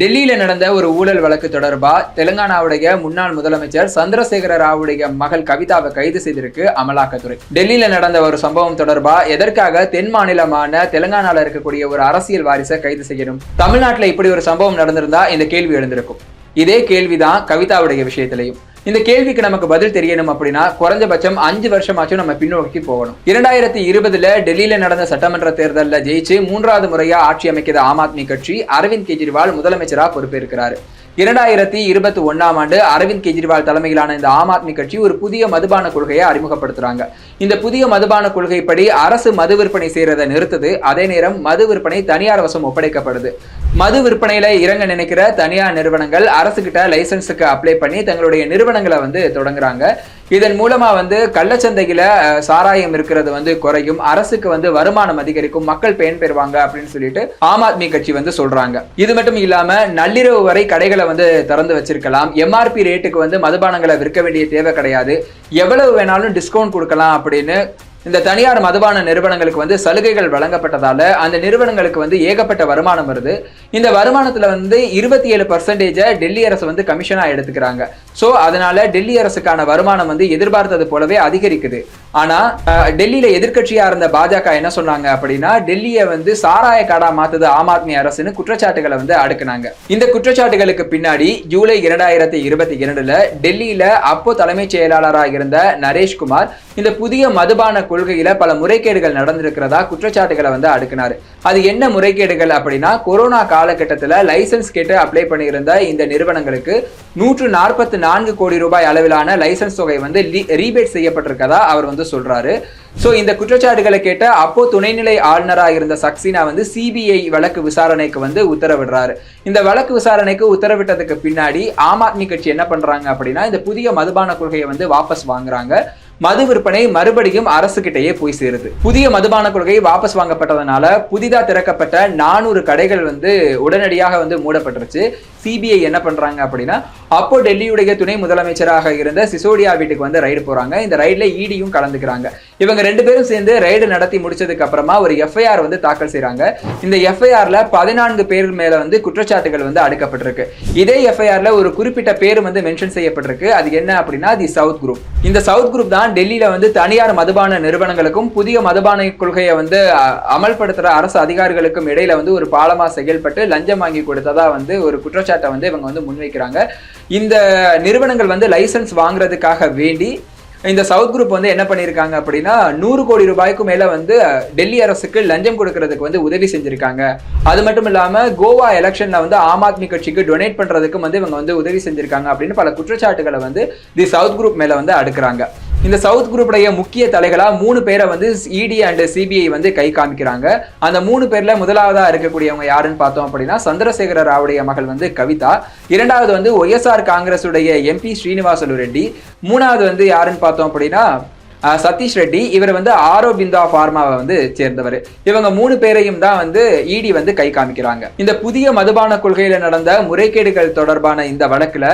டெல்லியில நடந்த ஒரு ஊழல் வழக்கு தொடர்பா தெலுங்கானாவுடைய முன்னாள் முதலமைச்சர் சந்திரசேகர ராவுடைய மகள் கவிதாவை கைது செய்திருக்கு அமலாக்கத்துறை. டெல்லியில நடந்த ஒரு சம்பவம் தொடர்பா எதற்காக தென் மாநிலமான தெலுங்கானால இருக்கக்கூடிய ஒரு அரசியல் வாரிசை கைது செய்யணும்? தமிழ்நாட்டுல இப்படி ஒரு சம்பவம் நடந்திருந்தா இந்த கேள்வி எழுந்திருக்கும். இதே கேள்விதான் கவிதாவுடைய விஷயத்திலையும். இந்த கேள்விக்கு நமக்கு பதில் தெரியணும் அப்படின்னா குறைஞ்சபட்சம் அஞ்சு வருஷமாச்சும் நம்ம பின்னோக்கி போகணும். இரண்டாயிரத்தி இருபதுல டெல்லியில நடந்த சட்டமன்ற தேர்தலில் ஜெயிச்சு மூன்றாவது முறையா ஆட்சி அமைக்கிற ஆம் ஆத்மி கட்சி அரவிந்த் கெஜ்ரிவால் முதலமைச்சரா பொறுப்பேற்கிறாரு. இரண்டாயிரத்தி இருபத்தி ஒன்னாம் ஆண்டு அரவிந்த் கெஜ்ரிவால் தலைமையிலான இந்த ஆம் ஆத்மி கட்சி ஒரு புதிய மதுபான கொள்கையை அறிமுகப்படுத்துறாங்க. இந்த புதிய மதுபான கொள்கைப்படி அரசு மது விற்பனை செய்யறதை நிறுத்துது. அதே நேரம் மது விற்பனை தனியார் வசம் ஒப்படைக்கப்படுது. மது விற்பனையில இறங்க நினைக்கிற தனியார் நிறுவனங்கள் அரசு கிட்ட லைசன்ஸுக்கு அப்ளை பண்ணி தங்களுடைய நிறுவனங்களை வந்து தொடங்குறாங்க. இதன் மூலமா வந்து கள்ளச்சந்தையில சாராயம் இருக்கிறது வந்து குறையும். அரசுக்கு வந்து வருமானம் அதிகரிக்கும். மக்கள் பயன் பெறுவாங்க அப்படின்னு சொல்லிட்டு ஆம் ஆத்மி கட்சி வந்து சொல்றாங்க. இது மட்டும் இல்லாம நள்ளிரவு வரை கடைகளை வந்து திறந்து வச்சிருக்கலாம். எம்ஆர்பி ரேட்டுக்கு வந்து மதுபானங்களை விற்க வேண்டிய தேவை கிடையாது. எவ்வளவு வேணாலும் டிஸ்கவுண்ட் கொடுக்கலாம் அப்படின்னு இந்த தனியார் மதுபான நிறுவனங்களுக்கு வந்து சலுகைகள் வழங்கப்பட்டதால அந்த நிறுவனங்களுக்கு வந்து ஏகப்பட்ட வருமானம் வருது. இந்த வருமானத்துல வந்து இருபத்தி ஏழு பர்சன்டேஜை டெல்லி அரசு வந்து கமிஷனா எடுத்துக்கிறாங்க. ஸோ அதனால டெல்லி அரசுக்கான வருமானம் வந்து எதிர்பார்த்தது போலவே அதிகரிக்குது. ஆனா டெல்லியில் டெல்லியில இருந்த பாஜக என்ன சொன்னாங்க அப்படின்னா டெல்லியை வந்து சாராய காடா மாத்துது ஆம் ஆத்மி அரசுன்னு குற்றச்சாட்டுகளை வந்து அடுக்குனாங்க. இந்த குற்றச்சாட்டுகளுக்கு பின்னாடி ஜூலை இரண்டாயிரத்தி இருபத்தி இரண்டுல டெல்லியில அப்போ தலைமைச் செயலாளராக இருந்த நரேஷ்குமார் இந்த புதிய மதுபான கொள்கையில பல முறைகேடுகள் நடந்திருக்கிறதா குற்றச்சாட்டுகளை வந்து அடுக்கினாரு. அது என்ன முறைகேடுகள் அப்படின்னா கொரோனா காலகட்டத்தில் லைசென்ஸ் கேட்டு அப்ளை பண்ணியிருந்த இந்த நிறுவனங்களுக்கு நூற்று நாற்பத்தி நான்கு கோடி ரூபாய் அளவிலான லைசென்ஸ் தொகை வந்து ரீபேட் செய்யப்பட்டிருக்கதா அவர் வந்து சொல்றாரு. ஸோ இந்த குற்றச்சாட்டுகளை கேட்ட அப்போ துணைநிலை ஆளுநராக இருந்த சக்சீனா வந்து சிபிஐ வழக்கு விசாரணைக்கு வந்து உத்தரவிடுறாரு. இந்த வழக்கு விசாரணைக்கு உத்தரவிட்டதுக்கு பின்னாடி ஆம் ஆத்மி கட்சி என்ன பண்றாங்க அப்படின்னா இந்த புதிய மதுபான கொள்கையை வந்து வாபஸ் வாங்குறாங்க. மது விற்பனை மறுபடியும் அரசு போய் சேருது. புதிய மதுபான கொள்கை வாபஸ் வாங்கப்பட்டதுனால புதிதாக திறக்கப்பட்ட நானூறு கடைகள் வந்து உடனடியாக வந்து மூடப்பட்டுருச்சு. சிபிஐ என்ன பண்றாங்க அப்படின்னா அப்போ டெல்லியுடைய துணை முதலமைச்சராக இருந்த சிசோடியா வீட்டுக்கு வந்து ரைடு போறாங்க. இந்த ரைட்ல ஈடியும் கலந்துக்கிறாங்க. இவங்க ரெண்டு பேரும் சேர்ந்து ரைடு நடத்தி முடிச்சதுக்கு அப்புறமா ஒரு எஃப்ஐஆர் வந்து தாக்கல் செய்யறாங்க இந்த எஃப்ஐஆர்ல பதினான்கு பேர் மேல வந்து குற்றச்சாட்டுகள் வந்து அடுக்கப்பட்டிருக்கு. இதே எஃப்ஐஆர்ல ஒரு குறிப்பிட்ட பேர் வந்து மென்ஷன் செய்யப்பட்டிருக்கு. அது என்ன அப்படின்னா தி சவுத் குரூப் இந்த சவுத் குரூப் தான் டெல்லியில வந்து தனியார் மதுபான நிறுவனங்களுக்கும் புதிய மதுபான கொள்கையை வந்து அமல்படுத்துற அரசு அதிகாரிகளுக்கும் இடையில வந்து ஒரு பாலமா செயல்பட்டு லஞ்சம் வாங்கி கொடுத்ததா வந்து ஒரு குற்றச்சாட்டை வந்து இவங்க வந்து முன்வைக்கிறாங்க. இந்த நிறுவனங்கள் வந்து லைசன்ஸ் வாங்குறதுக்காக வேண்டி இந்த சவுத் குரூப் வந்து என்ன பண்ணியிருக்காங்க அப்படின்னா நூறு கோடி ரூபாய்க்கு மேல வந்து டெல்லி அரசுக்கு லஞ்சம் கொடுக்கறதுக்கு வந்து உதவி செஞ்சிருக்காங்க. அது மட்டும் இல்லாம கோவா எலெக்ஷன்ல வந்து ஆம் ஆத்மி கட்சிக்கு டொனேட் பண்றதுக்கும் வந்து இவங்க வந்து உதவி செஞ்சிருக்காங்க அப்படின்னு பல குற்றச்சாட்டுகளை வந்து தி சவுத் குரூப் மேல வந்து அடுக்குறாங்க. இந்த சவுத் குரூப்புடைய முக்கிய தலைகளா மூணு பேரை வந்து இடி அண்ட் சிபிஐ வந்து கை காமிக்கிறாங்க. அந்த மூணு பேர்ல முதலாவதா இருக்கக்கூடியவங்க யாருன்னு பார்த்தோம் அப்படின்னா சந்திரசேகர ராவுடைய மகள் வந்து கவிதா. இரண்டாவது வந்து ஒய்எஸ்ஆர் காங்கிரஸுடைய எம்பி ஸ்ரீனிவாசலு ரெட்டி மூணாவது வந்து யாருன்னு பார்த்தோம் அப்படின்னா சதீஷ் ரெட்டி இவர் வந்து ஆரோபிந்தா ஃபார்மாவை வந்து சேர்ந்தவர். இவங்க மூணு பேரையும் தான் வந்து இடி வந்து கை காமிக்கிறாங்க. இந்த புதிய மதுபான கொள்கையில நடந்த முறைகேடுகள் தொடர்பான இந்த வழக்குல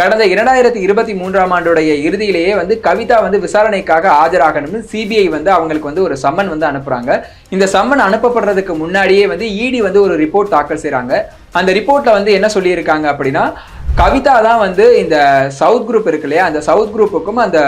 கடந்த இரண்டாயிரத்தி இருபத்தி மூன்றாம் ஆண்டுடைய இறுதியிலேயே வந்து கவிதா வந்து விசாரணைக்காக ஆஜராகணும்னு சிபிஐ வந்து அவங்களுக்கு வந்து ஒரு சம்மன் வந்து அனுப்புறாங்க. இந்த சம்மன் அனுப்பப்படுறதுக்கு முன்னாடியே வந்து இடி வந்து ஒரு ரிப்போர்ட் தாக்கல் செய்றாங்க. அந்த ரிப்போர்ட்ல வந்து என்ன சொல்லியிருக்காங்க அப்படின்னா கவிதா தான் வந்து இந்த சவுத் குரூப் இருக்கு இல்லையா? அந்த சவுத் குரூப்புக்கும் அந்த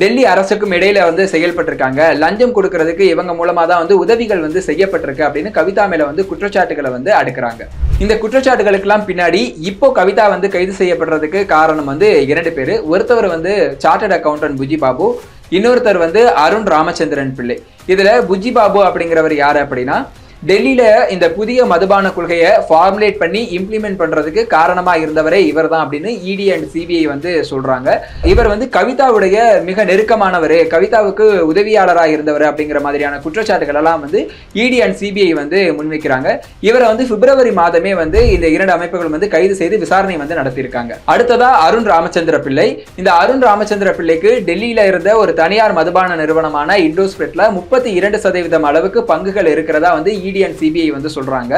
டெல்லி அரசுக்கும் இடையில வந்து செயல்பட்டிருக்காங்க. லஞ்சம் கொடுக்கறதுக்கு இவங்க மூலமா தான் வந்து உதவிகள் வந்து செய்யப்பட்டிருக்கு அப்படின்னு கவிதா மேல வந்து குற்றச்சாட்டுகளை வந்து அடுக்குறாங்க. இந்த குற்றச்சாட்டுகளுக்கெல்லாம் பின்னாடி இப்போ கவிதா வந்து கைது செய்யப்படுறதுக்கு காரணம் வந்து இரண்டு பேர். ஒருத்தவர் வந்து சார்ட்டர்ட் அக்கௌண்டன்ட் புஜி பாபு இன்னொருத்தர் வந்து அருண் ராமச்சந்திரன் பிள்ளை. இதுல புஜி பாபு அப்படிங்கிறவர் யார் அப்படின்னா டெல்லியில இந்த புதிய மதுபான கொள்கையை ஃபார்முலேட் பண்ணி இம்ப்ளிமெண்ட் பண்றதுக்கு காரணமா இருந்தவரே இவர் தான் அப்படின்னு இடி அண்ட் சிபிஐ வந்து சொல்றாங்க. இவர் வந்து கவிதாவுடைய மிக நெருக்கமானவர். கவிதாவுக்கு உதவியாளராக இருந்தவர் அப்படிங்கிற மாதிரியான குற்றச்சாட்டுகள் எல்லாம் வந்து இடி அண்ட் சிபிஐ வந்து முன்வைக்கிறாங்க. இவரை வந்து பிப்ரவரி மாதமே வந்து இந்த இரண்டு அமைப்புகள் வந்து கைது செய்து விசாரணை வந்து நடத்தியிருக்காங்க. அடுத்ததா அருண் ராமச்சந்திர பிள்ளை. இந்த அருண் ராமச்சந்திர பிள்ளைக்கு டெல்லியில இருந்த ஒரு தனியார் மதுபான நிறுவனமான இண்டோஸ்பிரிட்ல முப்பத்தி இரண்டு சதவீதம் அளவுக்கு பங்குகள் இருக்கிறதா வந்து இடி இடி அண்ட் சிபிஐ வந்து சொல்றாங்க.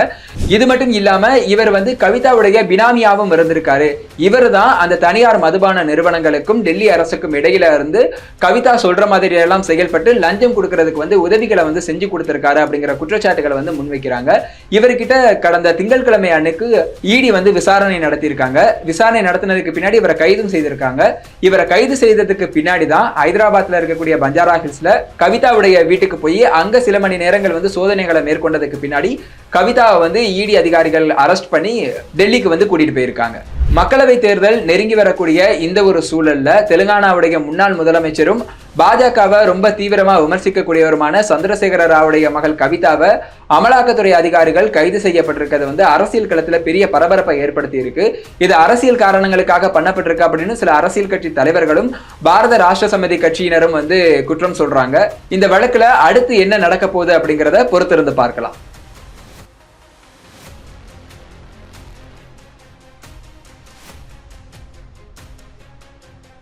இது மட்டும் இல்லாம இவர் வந்து கவிதாவுடைய பினாமியாவும் இருந்திருக்காரு. இவர் தான் அந்த தனியார் மதுபான நிறுவனங்களுக்கும் டெல்லி அரசுக்கும் இடையில இருந்து கவிதா சொல்ற மாதிரி எல்லாம் செயல்பட்டு லஞ்சம் கொடுக்கறதுக்கு வந்து உதவிகளை வந்து செஞ்சு கொடுத்திருக்காரு அப்படிங்கிற குற்றச்சாட்டுகளை வந்து முன்வைக்கிறாங்க. இவர்கிட்ட கடந்த திங்கட்கிழமை அன்னைக்கு இடி வந்து விசாரணை நடத்தியிருக்காங்க. விசாரணை நடத்தினதுக்கு பின்னாடி இவரை கைதும் செய்திருக்காங்க. இவரை கைது செய்ததுக்கு பின்னாடி தான் ஹைதராபாத்ல இருக்கக்கூடிய பஞ்சாரா ஹில்ஸ்ல கவிதாவுடைய வீட்டுக்கு போய் அங்க சில மணி நேரங்கள் வந்து சோதனைகளை மேற்கொண்டது மேற்கொண்டதுக்கு பின்னாடி கவிதாவை வந்து இடி அதிகாரிகள் அரெஸ்ட் பண்ணி டெல்லிக்கு வந்து கூட்டிட்டு போயிருக்காங்க. மக்களவை தேர்தல் நெருங்கி வரக்கூடிய இந்த ஒரு சூழல்ல தெலுங்கானாவுடைய முன்னாள் முதலமைச்சரும் பாஜகவை ரொம்ப தீவிரமா விமர்சிக்கக்கூடியவருமான சந்திரசேகர ராவுடைய மகள் கவிதாவை அமலாக்கத்துறை அதிகாரிகள் கைது செய்யப்பட்டிருக்கிறது வந்து அரசியல் களத்துல பெரிய பரபரப்பை ஏற்படுத்தி இருக்கு. இது அரசியல் காரணங்களுக்காக பண்ணப்பட்டிருக்கு அப்படின்னு சில அரசியல் கட்சி தலைவர்களும் பாரத ராஷ்டிர சமிதி கட்சியினரும் வந்து குற்றம் சொல்றாங்க. இந்த வழக்குல அடுத்து என்ன நடக்க போகுது அப்படிங்கிறத பொறுத்திருந்து பார்க்கலாம்.